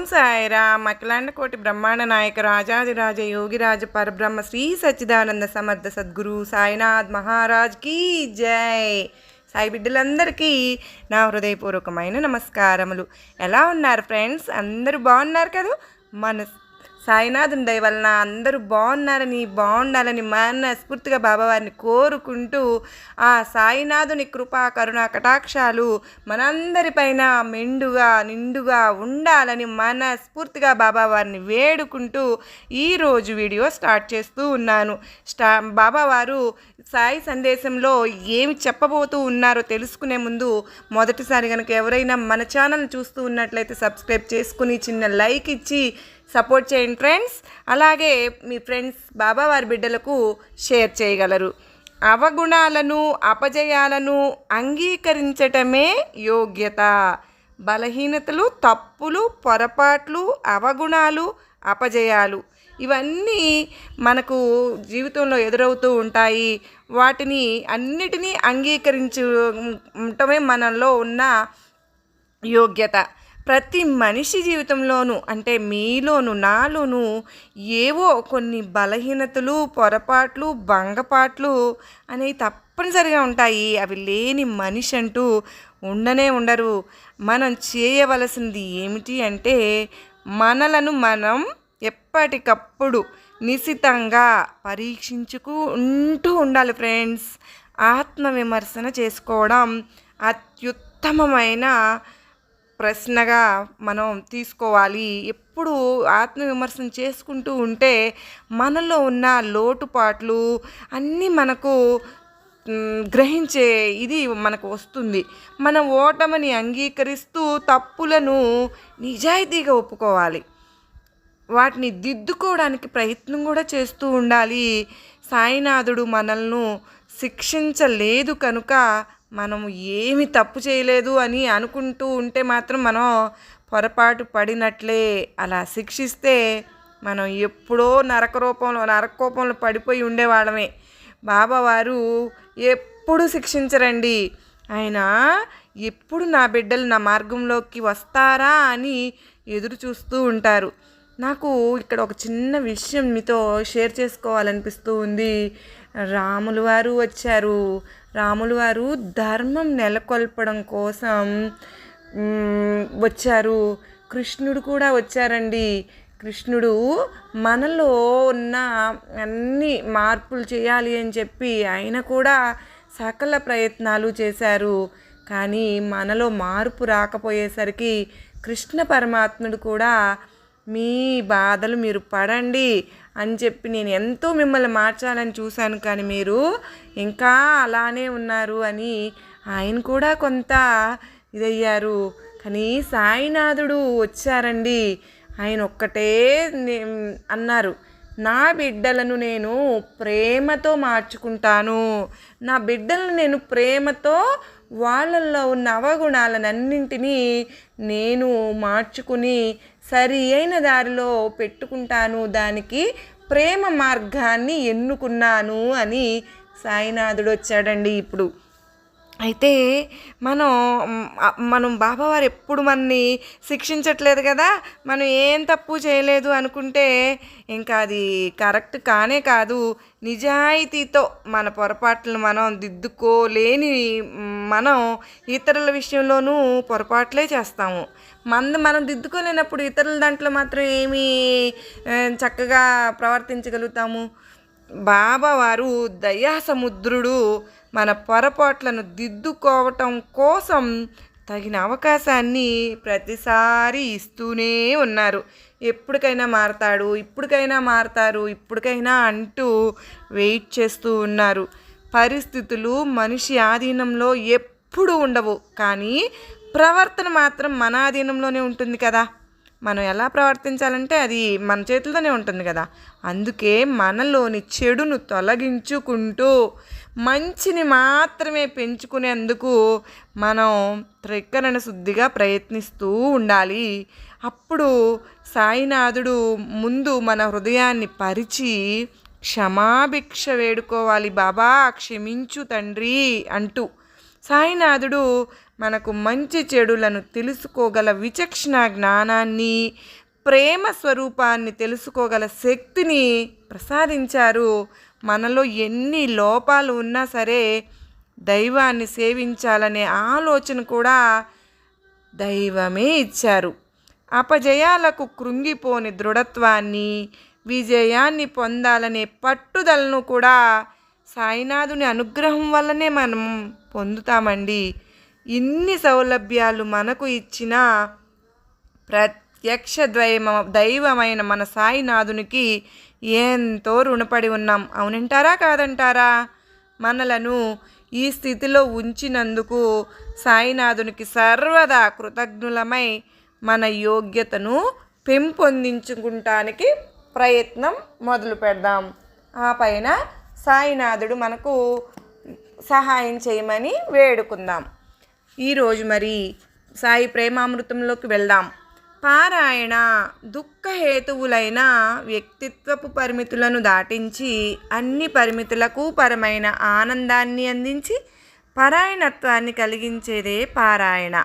ఓం సాయిరామ్ అఖిలాండ కోటి బ్రహ్మాండ నాయక రాజాదిరాజ యోగిరాజ పరబ్రహ్మ శ్రీ సచ్చిదానంద సమర్థ సద్గురు సాయినాథ్ మహారాజ్ కీ జై. సాయి బిడ్డలందరికీ నా హృదయపూర్వకమైన నమస్కారములు. ఎలా ఉన్నారు ఫ్రెండ్స్? అందరూ బాగున్నారు కదా? మన సాయినాథుని దయ వలన అందరూ బాగున్నారని బాగుండాలని మనస్ఫూర్తిగా బాబావారిని కోరుకుంటూ ఆ సాయినాథుని కృపా కరుణ కటాక్షాలు మనందరిపైన మెండుగా నిండుగా ఉండాలని మనస్ఫూర్తిగా బాబావారిని వేడుకుంటూ ఈరోజు వీడియో స్టార్ట్ చేస్తూ ఉన్నాను. స్టా బాబావారు సాయి సందేశంలో ఏమి చెప్పబోతూ ఉన్నారో తెలుసుకునే ముందు మొదటిసారి కనుక ఎవరైనా మన ఛానల్ చూస్తూ ఉన్నట్లయితే సబ్స్క్రైబ్ చేసుకుని చిన్న లైక్ ఇచ్చి సపోర్ట్ చేయండి ఫ్రెండ్స్. అలాగే మీ ఫ్రెండ్స్ బాబావారి బిడ్డలకు షేర్ చేయగలరు. అవగుణాలను అపజయాలను అంగీకరించటమే యోగ్యత. బలహీనతలు తప్పులు పొరపాట్లు అవగుణాలు అపజయాలు ఇవన్నీ మనకు జీవితంలో ఎదురవుతూ ఉంటాయి. వాటిని అన్నిటినీ అంగీకరించటమే మనలో ఉన్న యోగ్యత. ప్రతి మనిషి జీవితంలోనూ అంటే మీలోను నాలోను ఏవో కొన్ని బలహీనతలు పొరపాట్లు భంగపాట్లు అనేవి తప్పనిసరిగా ఉంటాయి. అవి లేని మనిషి అంటూ ఉండనే ఉండరు. మనం చేయవలసింది ఏమిటి అంటే మనలను మనం ఎప్పటికప్పుడు నిశితంగా పరీక్షించుకుంటూ ఉండాలి ఫ్రెండ్స్. ఆత్మవిమర్శన చేసుకోవడం అత్యుత్తమమైన ప్రశ్నగా మనం తీసుకోవాలి. ఎప్పుడు ఆత్మవిమర్శన చేసుకుంటూ ఉంటే మనలో ఉన్న లోటుపాట్లు అన్నీ మనకు గ్రహించే ఇది మనకు వస్తుంది. మన ఓటమిని అంగీకరిస్తూ తప్పులను నిజాయితీగా ఒప్పుకోవాలి. వాటిని దిద్దుకోవడానికి ప్రయత్నం కూడా చేస్తూ ఉండాలి. సాయినాథుడు మనల్ని శిక్షించలేదు కనుక మనం ఏమి తప్పు చేయలేదు అని అనుకుంటూ ఉంటే మాత్రం మనం పొరపాటు పడినట్లే. అలా శిక్షిస్తే మనం ఎప్పుడో నరక రూపంలో నరకోపంలో పడిపోయి ఉండేవాళ్ళమే. బాబావారు ఎప్పుడు శిక్షించరండి. ఆయన ఎప్పుడు నా బిడ్డలు నా మార్గంలోకి వస్తారా అని ఎదురు చూస్తూ ఉంటారు. నాకు ఇక్కడ ఒక చిన్న విషయం మీతో షేర్ చేసుకోవాలనిపిస్తూ ఉంది. రాములు వారు వచ్చారు. రాములు వారు ధర్మం నెలకొల్పడం కోసం వచ్చారు. కృష్ణుడు కూడా వచ్చారండి. కృష్ణుడు మనలో ఉన్న అన్ని మార్పులు చేయాలి అని చెప్పి ఆయన కూడా సకల ప్రయత్నాలు చేశారు. కానీ మనలో మార్పు రాకపోయేసరికి కృష్ణ పరమాత్ముడు కూడా మీ బాధలు మీరు పడండి. అని చెప్పి నేను ఎంతో మిమ్మల్ని మార్చాలని చూశాను. కానీ మీరు ఇంకా అలానే ఉన్నారు అని ఆయన కూడా కొంత ఇదయ్యారు. కానీ సాయినాథుడు వచ్చారండి. ఆయన ఒక్కటే అన్నారు. నా బిడ్డలను నేను ప్రేమతో మార్చుకుంటాను. నా బిడ్డలను నేను ప్రేమతో వాళ్ళల్లో ఉన్న అవగుణాలన్నింటినీ నేను మార్చుకుని సరి అయిన దారిలో పెట్టుకుంటాను. దానికి ప్రేమ మార్గాన్ని ఎన్నుకున్నాను అని సాయినాథుడు వచ్చాడండి ఇప్పుడు. అయితే మనం మనం బాబావారు ఎప్పుడు మనని శిక్షించట్లేదు కదా? మనం ఏం తప్పు చేయలేదు అనుకుంటే ఇంకా అది కరెక్ట్ కానే కాదు. నిజాయితీతో మన పొరపాట్లను మనం దిద్దుకోలేని మనం ఇతరుల విషయంలోనూ పొరపాట్లే చేస్తాము. మంద మనం దిద్దుకోలేనప్పుడు ఇతరుల దాంట్లో మాత్రం ఏమీ చక్కగా ప్రవర్తించగలుగుతాము? బాబావారు దయాసముద్రుడు మన పొరపాట్లను దిద్దుకోవటం కోసం తగిన అవకాశాన్ని ప్రతిసారి ఇస్తూనే ఉన్నారు. ఎప్పటికైనా మారతాడు ఇప్పటికైనా మారతారు ఇప్పటికైనా అంటూ వెయిట్ చేస్తూ ఉన్నారు. పరిస్థితులు మనిషి ఆధీనంలో ఎప్పుడు ఉండవు. కానీ ప్రవర్తన మాత్రం మన ఆధీనంలోనే ఉంటుంది కదా. మనం ఎలా ప్రవర్తించాలంటే అది మన చేతుల్లోనే ఉంటుంది కదా. అందుకే మనలోని చెడును తొలగించుకుంటూ మంచిని మాత్రమే పెంచుకునేందుకు మనం త్రికరణ శుద్ధిగా ప్రయత్నిస్తూ ఉండాలి. అప్పుడు సాయినాథుడు ముందు మన హృదయాన్ని పరిచి క్షమాభిక్ష వేడుకోవాలి. బాబా క్షమించు తండ్రి అంటూ సాయినాథుడు మనకు మంచి చెడులను తెలుసుకోగల విచక్షణ జ్ఞానాన్ని ప్రేమ స్వరూపాన్ని తెలుసుకోగల శక్తిని ప్రసాదించారు. మనలో ఎన్ని లోపాలు ఉన్నా సరే దైవాన్ని సేవించాలనే ఆలోచన కూడా దైవమే ఇచ్చారు. అపజయాలకు కృంగిపోని దృఢత్వాన్ని విజయాన్ని పొందాలనే పట్టుదలను కూడా సాయినాథుని అనుగ్రహం వల్లనే మనం పొందుతామండి. ఇన్ని సౌలభ్యాలు మనకు ఇచ్చిన ప్రత్యక్ష ద్వైమ దైవమైన మన సాయినాథునికి ఎంతో రుణపడి ఉన్నాం. అవునంటారా? కాదంటారా? మనలను ఈ స్థితిలో ఉంచినందుకు సాయినాథునికి సర్వదా కృతజ్ఞులమై మన యోగ్యతను పెంపొందించుకుంటానికి ప్రయత్నం మొదలు పెడదాం ఆ పైన సాయినాథుడు మనకు సహాయం చేయమని వేడుకుందాం. ఈరోజు మరి సాయి ప్రేమామృతంలోకి వెళ్దాం. పారాయణ దుఃఖహేతువులైన వ్యక్తిత్వపు పరిమితులను దాటించి అన్ని పరిమితులకు పరమైన ఆనందాన్ని అందించి పరాయణత్వాన్ని కలిగించేదే పారాయణ.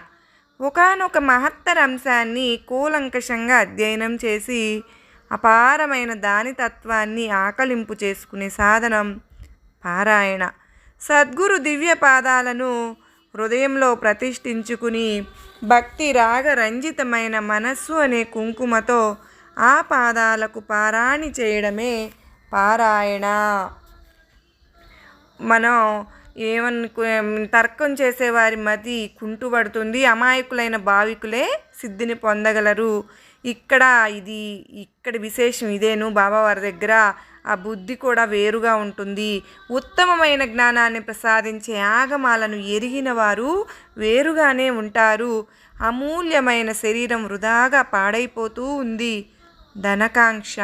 ఒకనొక మహత్తర అంశాన్ని కూలంకషంగా అధ్యయనం చేసి అపారమైన దాని తత్వాన్ని ఆకలింపు చేసుకునే సాధనం. పారాయణ. సద్గురు దివ్య పాదాలను హృదయంలో ప్రతిష్ఠించుకుని భక్తి రాగ రంజితమైన మనస్సు అనే కుంకుమతో ఆ పాదాలకు పారాణి చేయడమే పారాయణ. మనం ఏమనుకు తర్కం చేసేవారి మతి కుంటుపడుతుంది. అమాయకులైన భావికులే సిద్ధిని పొందగలరు. ఇక్కడ ఇది ఇక్కడ విశేషం ఇదేను. బాబావారి దగ్గర ఆ బుద్ధి కూడా వేరుగా ఉంటుంది. ఉత్తమమైన జ్ఞానాన్ని ప్రసాదించే ఆగమాలను ఎరిగిన వారు వేరుగానే ఉంటారు. అమూల్యమైన శరీరం వృధాగా పాడైపోతూ ఉంది. ధనకాంక్ష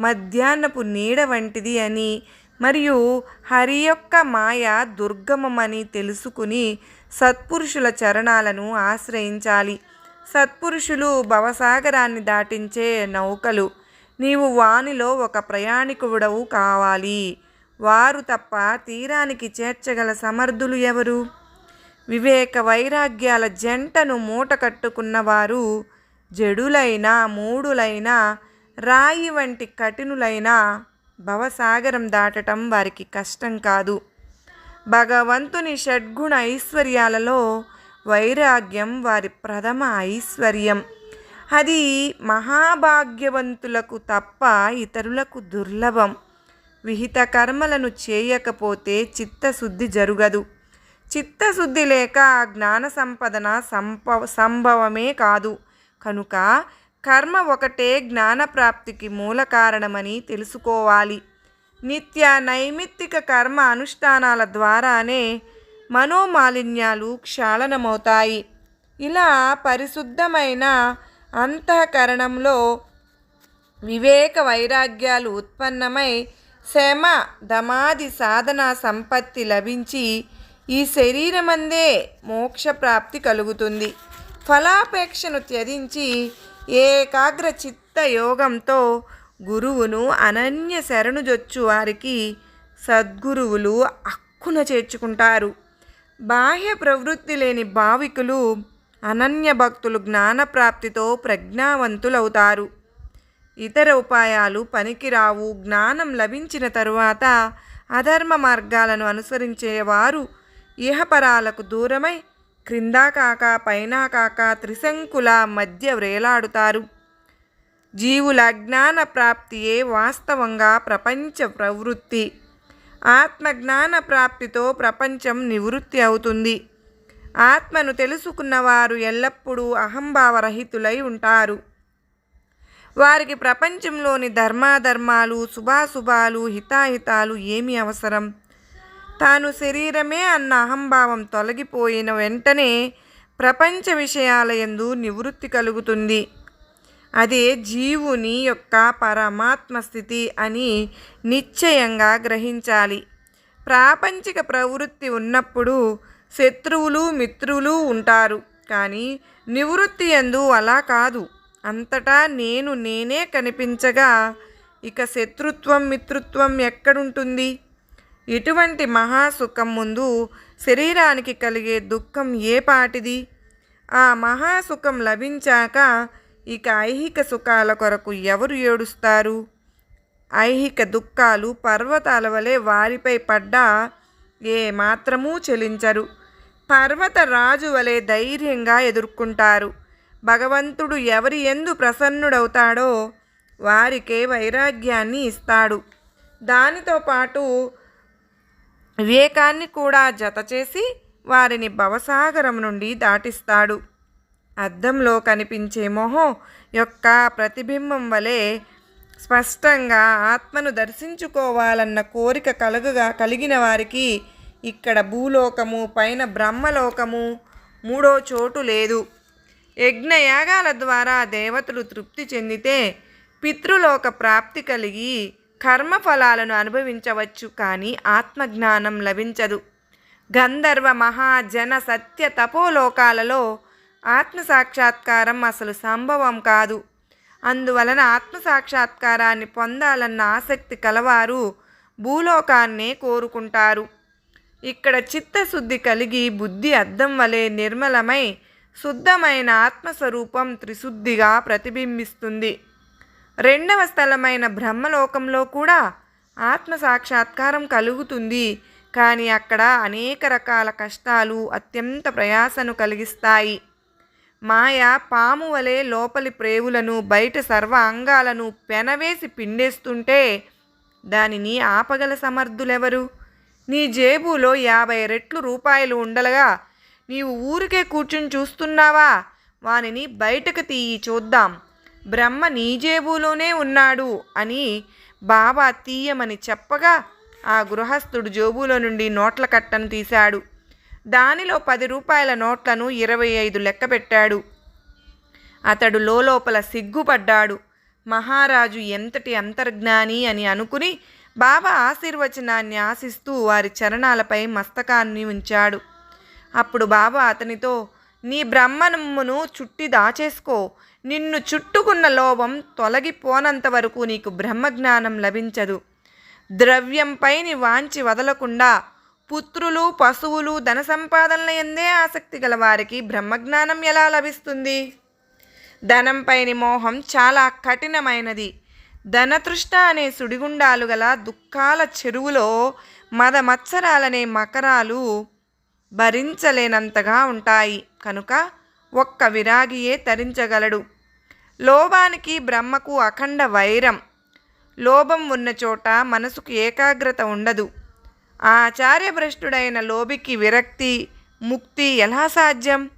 మధ్యాహ్నపు నీడ వంటిది అని. మరియు హరి యొక్క మాయ దుర్గమమని తెలుసుకుని సత్పురుషుల చరణాలను ఆశ్రయించాలి. సత్పురుషులు భవసాగరాన్ని దాటించే నౌకలు. నీవు వానిలో ఒక ప్రయాణికుడవు కావాలి. వారు తప్ప తీరానికి చేర్చగల సమర్థులు ఎవరు? వివేక వైరాగ్యాల జంటను మూట కట్టుకున్నవారు జడులైన మూడులైన రాయి వంటి కఠినులైన భవసాగరం దాటటం వారికి కష్టం కాదు. భగవంతుని షడ్గుణ ఐశ్వర్యాలలో వైరాగ్యం వారి ప్రథమ ఐశ్వర్యం. అది మహాభాగ్యవంతులకు తప్ప ఇతరులకు దుర్లభం. విహిత కర్మలను చేయకపోతే చిత్తశుద్ధి జరుగదు. చిత్తశుద్ధి లేక జ్ఞాన సంపదన సంప సంభవమే కాదు. కనుక కర్మ ఒకటే జ్ఞాన ప్రాప్తికి మూల కారణమని తెలుసుకోవాలి. నిత్య నైమిత్తిక కర్మ అనుష్ఠానాల ద్వారానే మనోమాలిన్యాలు క్షాళనమవుతాయి. ఇలా పరిశుద్ధమైన అంతఃకరణంలో వివేక వైరాగ్యాలు ఉత్పన్నమై శమ దమాది సాధన సంపత్తి లభించి ఈ శరీరమందే మోక్షప్రాప్తి కలుగుతుంది. ఫలాపేక్షను త్యజించి ఏకాగ్ర చిత్త యోగంతో గురువును అనన్య శరణుజొచ్చు వారికి సద్గురువులు అక్కున చేర్చుకుంటారు. బాహ్య ప్రవృత్తి లేని భావికులు అనన్య భక్తులు జ్ఞానప్రాప్తితో ప్రజ్ఞావంతులవుతారు. ఇతర ఉపాయాలు పనికిరావు. జ్ఞానం లభించిన తరువాత అధర్మ మార్గాలను అనుసరించేవారు ఇహపరాలకు దూరమై క్రిందా కాక పైన కాక త్రిశంకుల మధ్య వ్రేలాడుతారు. జీవుల జ్ఞాన ప్రాప్తియే వాస్తవంగా ప్రపంచ ప్రవృత్తి. ఆత్మజ్ఞాన ప్రాప్తితో ప్రపంచం నివృత్తి అవుతుంది. ఆత్మను తెలుసుకున్నవారు ఎల్లప్పుడూ అహంభావరహితులై ఉంటారు. వారికి ప్రపంచంలోని ధర్మాధర్మాలు శుభాశుభాలు హితాహితాలు ఏమి అవసరం. తాను శరీరమే అన్న అహంభావం తొలగిపోయిన వెంటనే ప్రపంచ విషయాలయందు నివృత్తి కలుగుతుంది. అదే జీవుని యొక్క పరమాత్మ స్థితి అని నిశ్చయంగా గ్రహించాలి. ప్రాపంచిక ప్రవృత్తి ఉన్నప్పుడు శత్రువులు మిత్రులు ఉంటారు. కానీ నివృత్తి ఎందు అలా కాదు. అంతటా నేను నేనే కనిపించగా ఇక శత్రుత్వం మిత్రుత్వం ఎక్కడుంటుంది? ఇటువంటి మహాసుఖం ముందు శరీరానికి కలిగే దుఃఖం ఏ పాటిది? ఆ మహాసుఖం లభించాక ఇక ఐహిక సుఖాల కొరకు ఎవరు ఏడుస్తారు? ఐహిక దుఃఖాలు పర్వతాల వలె వారిపై పడ్డా ఏ మాత్రమూ చెలించరు. పర్వత రాజు వలె ధైర్యంగా ఎదుర్కొంటారు. భగవంతుడు ఎవరి ఎందు ప్రసన్నుడవుతాడో వారికే వైరాగ్యాన్ని ఇస్తాడు. దానితో పాటు వివేకాన్ని కూడా జతచేసి వారిని భవసాగరం నుండి దాటిస్తాడు. అద్దంలో కనిపించే మొహం యొక్క ప్రతిబింబం వలె స్పష్టంగా ఆత్మను దర్శించుకోవాలన్న కోరిక కలుగగా కలిగిన వారికి ఇక్కడ భూలోకము పైన బ్రహ్మలోకము మూడో చోటు లేదు. యజ్ఞయాగాల ద్వారా దేవతలు తృప్తి చెందితే పితృలోక ప్రాప్తి కలిగి కర్మఫలాలను అనుభవించవచ్చు కానీ ఆత్మజ్ఞానం లభించదు. గంధర్వ మహాజన సత్య తపోలోకాలలో ఆత్మ సాక్షాత్కారం అసలు సంభవం కాదు. అందువలన ఆత్మ సాక్షాత్కారాన్ని పొందాలన్న ఆసక్తి కలవారు భూలోకాన్నే కోరుకుంటారు. ఇక్కడ చిత్తశుద్ధి కలిగి బుద్ధి అద్దం వలె నిర్మలమై శుద్ధమైన ఆత్మస్వరూపం త్రిశుద్ధిగా ప్రతిబింబిస్తుంది. రెండవ స్థలమైన బ్రహ్మలోకంలో కూడా ఆత్మ సాక్షాత్కారం కలుగుతుంది. కానీ అక్కడ అనేక రకాల కష్టాలు అత్యంత ప్రయాసను కలిగిస్తాయి. మాయ పాము వలె లోపలి ప్రేవులను బయట సర్వ అంగాలను పెనవేసి పిండేస్తుంటే దానిని ఆపగల సమర్థులెవరు? నీ జేబులో యాభై రెట్లు రూపాయలు ఉండలగా నీవు ఊరికే కూర్చుని చూస్తున్నావా? వానిని బయటకు తీయి చూద్దాం. బ్రహ్మ నీ జేబులోనే ఉన్నాడు అని బాబా తీయమని చెప్పగా ఆ గృహస్థుడు జోబులో నుండి నోట్ల కట్టను తీశాడు. దానిలో పది రూపాయల నోట్లను ఇరవై ఐదు లెక్కపెట్టాడు అతడు లోపల సిగ్గుపడ్డాడు. మహారాజు ఎంతటి అంతర్జ్ఞాని అని అనుకుని బాబా ఆశీర్వచనాన్ని ఆశిస్తూ వారి చరణాలపై మస్తకాన్ని ఉంచాడు. అప్పుడు బాబా అతనితో నీ బ్రహ్మనమ్మును చుట్టి దాచేసుకో. నిన్ను చుట్టుకున్న లోభం తొలగిపోనంత వరకు నీకు బ్రహ్మజ్ఞానం లభించదు. ద్రవ్యంపై నీ వాంచి వదలకుండా పుత్రులు పశువులు ధన సంపాదనల ఎందే ఆసక్తి గల వారికి బ్రహ్మజ్ఞానం ఎలా లభిస్తుంది? ధనంపైని మోహం చాలా కఠినమైనది. ధనతృష్ట అనే సుడిగుండాలు గల దుఃఖాల చెరువులో మద మత్సరాలనే మకరాలు భరించలేనంతగా ఉంటాయి. కనుక ఒక్క విరాగియే తరించగలడు. లోభానికి బ్రహ్మకు అఖండ వైరం. లోభం ఉన్న చోట మనసుకు ఏకాగ్రత ఉండదు. ఆచార్యభ్రష్టుడైన లోబికి విరక్తి ముక్తి ఎలా సాధ్యం?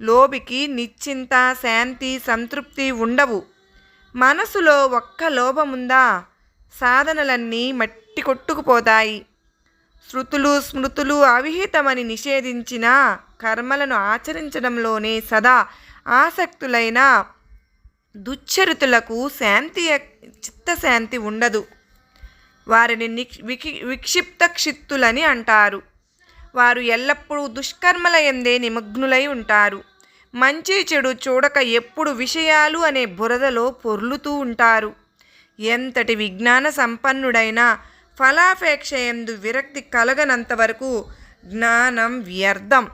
లోబికి నిశ్చింత శాంతి సంతృప్తి ఉండవు. మనసులో ఒక్క లోభముందా? సాధనలన్నీ మట్టి కొట్టుకుపోతాయి. శృతులు స్మృతులు అవిహితమని నిషేధించిన కర్మలను ఆచరించడంలోనే సదా ఆసక్తులైన దుశ్చరితులకు శాంతి చిత్తశాంతి ఉండదు. వారిని వికి విక్షిప్త క్షిత్తులని అంటారు. వారు ఎల్లప్పుడూ దుష్కర్మల ఎందే నిమగ్నులై ఉంటారు. మంచి చెడు చూడక ఎప్పుడు విషయాలు అనే బురదలో పొర్లుతూ ఉంటారు. ఎంతటి విజ్ఞాన సంపన్నుడైనా ఫలాపేక్ష ఎందు విరక్తి కలగనంత వరకు జ్ఞానం వ్యర్థం.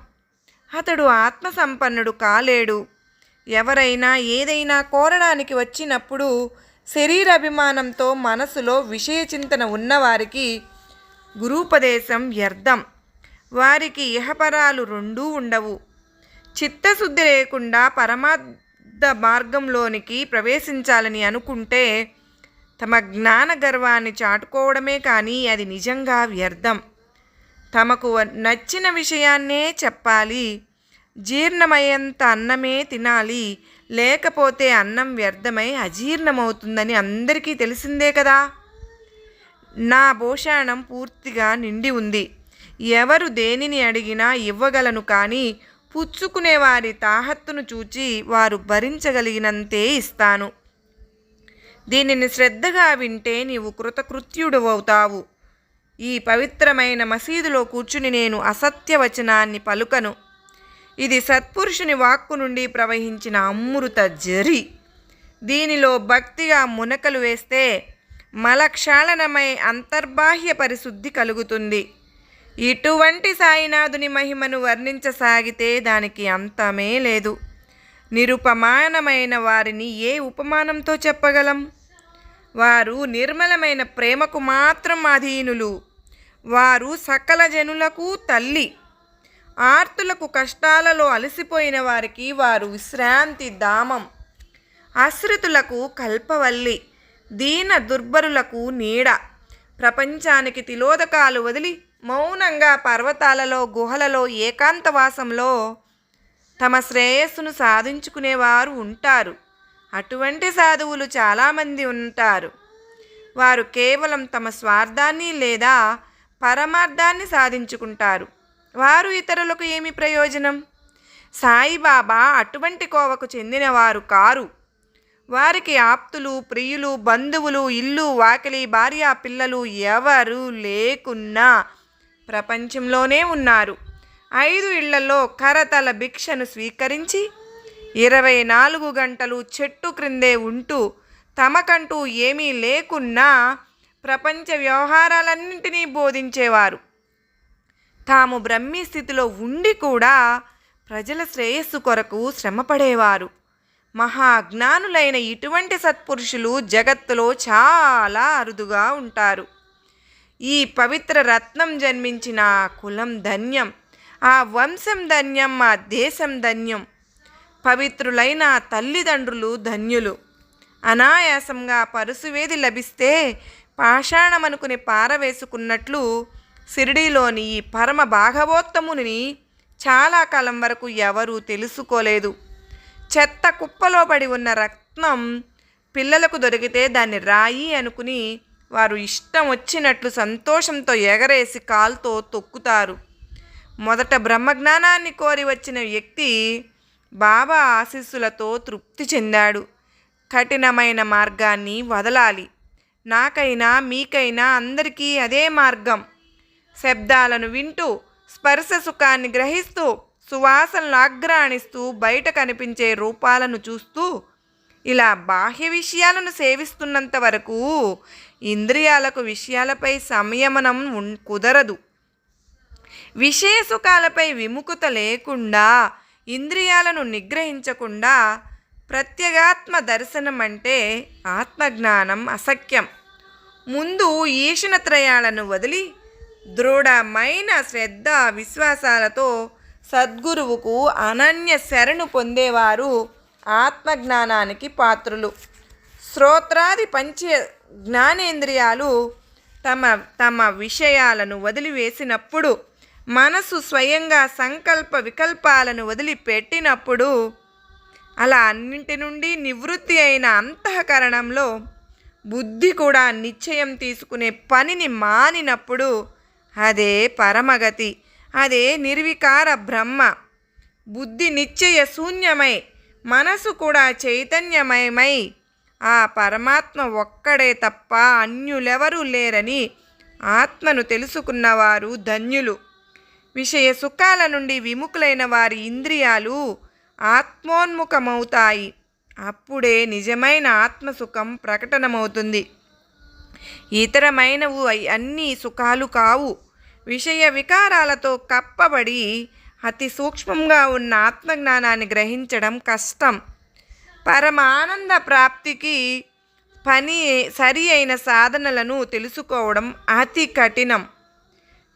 అతడు ఆత్మసంపన్నుడు కాలేడు. ఎవరైనా ఏదైనా కోరడానికి వచ్చినప్పుడు శరీరాభిమానంతో మనసులో విషయ చింతన ఉన్నవారికి గురూపదేశం వ్యర్థం. వారికి ఇహపరాలు రెండూ ఉండవు. చిత్తశుద్ధి లేకుండా పరమార్థ మార్గంలోనికి ప్రవేశించాలని అనుకుంటే తమ జ్ఞాన గర్వాన్ని చాటుకోవడమే కానీ అది నిజంగా వ్యర్థం. తమకు నచ్చిన విషయాన్నే చెప్పాలి జీర్ణమయ్యేంత అన్నమే తినాలి లేకపోతే అన్నం వ్యర్థమై అజీర్ణమవుతుందని అందరికీ తెలిసిందే కదా. నా భోషాణం పూర్తిగా నిండి ఉంది. ఎవరు దేనిని అడిగినా ఇవ్వగలను కానీ పుచ్చుకునే వారి తాహత్తును చూచి వారు భరించగలిగినంతే ఇస్తాను. దీనిని శ్రద్ధగా వింటే నీవు కృతకృత్యుడు అవుతావు ఈ పవిత్రమైన మసీదులో కూర్చుని నేను అసత్య వచనాన్ని పలుకను. ఇది సత్పురుషుని వాక్కు నుండి ప్రవహించిన అమృత జరి. దీనిలో భక్తిగా మునకలు వేస్తే మలక్షాళనమై అంతర్బాహ్య పరిశుద్ధి కలుగుతుంది. ఇటువంటి సాయినాథుని మహిమను వర్ణించసాగితే దానికి అంతమే లేదు. నిరుపమానమైన వారిని ఏ ఉపమానంతో చెప్పగలం? వారు నిర్మలమైన ప్రేమకు మాత్రం అధీనులు. వారు సకల జనులకు తల్లి. ఆర్తులకు కష్టాలలో అలసిపోయిన వారికి వారు విశ్రాంతి ధామం ఆశ్రితులకు కల్పవల్లి దీన దుర్బరులకు నీడ. ప్రపంచానికి తిలోదకాలు వదిలి మౌనంగా పర్వతాలలో గుహలలో ఏకాంతవాసంలో తమ శ్రేయస్సును సాధించుకునేవారు ఉంటారు. అటువంటి సాధువులు చాలామంది ఉంటారు. వారు కేవలం తమ స్వార్థాన్ని లేదా పరమార్థాన్ని సాధించుకుంటారు. వారు ఇతరులకు ఏమి ప్రయోజనం? సాయిబాబా అటువంటి కోవకు చెందినవారు కారు. వారికి ఆప్తులు ప్రియులు బంధువులు ఇల్లు వాకిలి భార్య పిల్లలు ఎవరు లేకున్నా ప్రపంచంలోనే ఉన్నారు. ఐదు ఇళ్ళలో కరతల భిక్షను స్వీకరించి ఇరవై నాలుగు గంటలు చెట్టు క్రిందే ఉంటూ తమకంటూ ఏమీ లేకున్నా ప్రపంచ వ్యవహారాలన్నింటినీ బోధించేవారు. తాము బ్రహ్మీ స్థితిలో ఉండి కూడా ప్రజల శ్రేయస్సు కొరకు శ్రమపడేవారు. మహాజ్ఞానులైన ఇటువంటి సత్పురుషులు జగత్తులో చాలా అరుదుగా ఉంటారు. ఈ పవిత్ర రత్నం జన్మించిన కులం ధన్యం ఆ వంశం ధన్యం ఆ దేశం ధన్యం పవిత్రులైన తల్లిదండ్రులు ధన్యులు. అనాయాసంగా పరుసువేది లభిస్తే పాషాణమనుకుని పారవేసుకున్నట్లు షిరిడీలోని ఈ పరమ భాగవోత్తముని చాలా కాలం వరకు ఎవరూ తెలుసుకోలేదు. చెత్త కుప్పలో పడి ఉన్న రత్నం పిల్లలకు దొరికితే దాన్ని రాయి అనుకుని వారు ఇష్టం వచ్చినట్లు సంతోషంతో ఎగరేసి కాల్తో తొక్కుతారు. మొదట బ్రహ్మజ్ఞానాన్ని కోరి వచ్చిన వ్యక్తి బాబా ఆశీస్సులతో తృప్తి చెందాడు. కఠినమైన మార్గాన్ని వదలాలి. నాకైనా మీకైనా అందరికీ అదే మార్గం. శబ్దాలను వింటూ స్పర్శ సుఖాన్ని గ్రహిస్తూ సువాసనలు ఆగ్రాణిస్తూ బయట కనిపించే రూపాలను చూస్తూ ఇలా బాహ్య విషయాలను సేవిస్తున్నంత వరకు ఇంద్రియాలకు విషయాలపై సంయమనం కుదరదు. విషయ సుఖాలపై విముఖత లేకుండా ఇంద్రియాలను నిగ్రహించకుండా ప్రత్యేగాత్మ దర్శనం అంటే ఆత్మజ్ఞానం అసఖ్యం. ముందు ఈషణత్రయాలను వదిలి దృఢమైన శ్రద్ధ విశ్వాసాలతో సద్గురువుకు అనన్య శరణు పొందేవారు ఆత్మజ్ఞానానికి పాత్రులు. శ్రోత్రాది పంచ జ్ఞానేంద్రియాలు తమ తమ విషయాలను వదిలివేసినప్పుడు మనసు స్వయంగా సంకల్ప వికల్పాలను వదిలిపెట్టినప్పుడు అలా అన్నింటి నుండి నివృత్తి అయిన అంతఃకరణంలో బుద్ధి కూడా నిశ్చయం తీసుకునే పనిని మానినప్పుడు అదే పరమగతి అదే నిర్వికార బ్రహ్మ. బుద్ధి నిశ్చయ శూన్యమై మనసు కూడా చైతన్యమయమై. ఆ పరమాత్మ ఒక్కడే తప్ప అన్యులెవరూ లేరని ఆత్మను తెలుసుకున్నవారు ధన్యులు. విషయ సుఖాల నుండి విముఖులైన వారి ఇంద్రియాలు ఆత్మోన్ముఖమవుతాయి. అప్పుడే నిజమైన ఆత్మసుఖం ప్రకటనమవుతుంది. ఇతరమైనవు అన్ని అన్నీ సుఖాలు కావు. విషయ వికారాలతో కప్పబడి అతి సూక్ష్మంగా ఉన్న ఆత్మజ్ఞానాన్ని గ్రహించడం కష్టం. పరమానంద ప్రాప్తికి పని సరి అయిన సాధనలను తెలుసుకోవడం అతి కఠినం.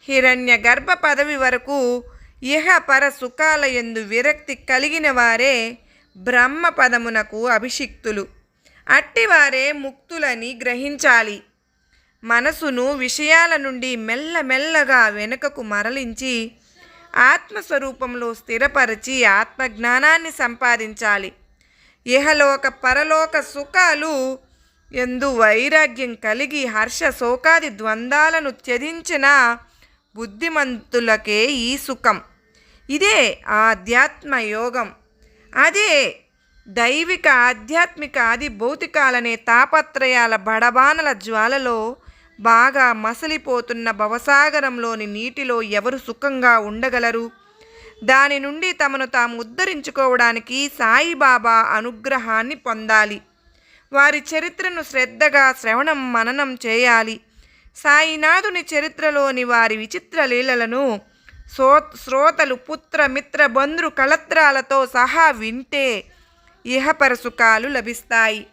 హిరణ్య గర్భ పదవి వరకు ఇహ పర సుఖాల యందు విరక్తి కలిగిన వారే బ్రహ్మ పదమునకు అభిషిక్తులు. అట్టివారే ముక్తులని గ్రహించాలి. మనసును విషయాల నుండి మెల్లమెల్లగా వెనుకకు మరలించి ఆత్మస్వరూపంలో స్థిరపరిచి ఆత్మజ్ఞానాన్ని సంపాదించాలి. ఇహలోక పరలోక సుఖాలు ఎందు వైరాగ్యం కలిగి హర్ష శోకాది ద్వంద్వాలను త్యజించిన బుద్ధిమంతులకే ఈ సుఖం. ఇదే ఆధ్యాత్మ యోగం. అదే దైవిక ఆధ్యాత్మిక ఆది భౌతికాలనే తాపత్రయాల బడబానల జ్వాలలో బాగా మసలిపోతున్న భవసాగరంలోని నీటిలో ఎవరు సుఖంగా ఉండగలరు? దాని నుండి తమను తాము ఉద్ధరించుకోవడానికి సాయిబాబా అనుగ్రహాన్ని పొందాలి. వారి చరిత్రను శ్రద్ధగా శ్రవణం మననం చేయాలి. సాయినాథుని చరిత్రలోని వారి విచిత్ర లీలలను సో శ్రోతలు పుత్ర మిత్ర బంధు కళత్రాలతో సహా వింటే ఇహపరసుకాలు లభిస్తాయి.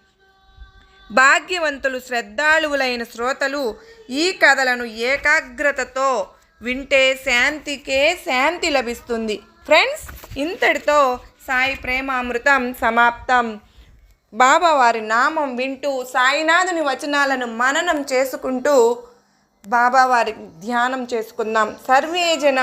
భాగ్యవంతులు శ్రద్ధాళువులైన శ్రోతలు ఈ కథలను ఏకాగ్రతతో వింటే శాంతికే శాంతి లభిస్తుంది. ఫ్రెండ్స్ ఇంతటితో సాయి ప్రేమామృతం సమాప్తం. బాబావారి నామం వింటూ సాయినాథుని వచనాలను మననం చేసుకుంటూ బాబావారి ధ్యానం చేసుకుందాం. సర్వే జన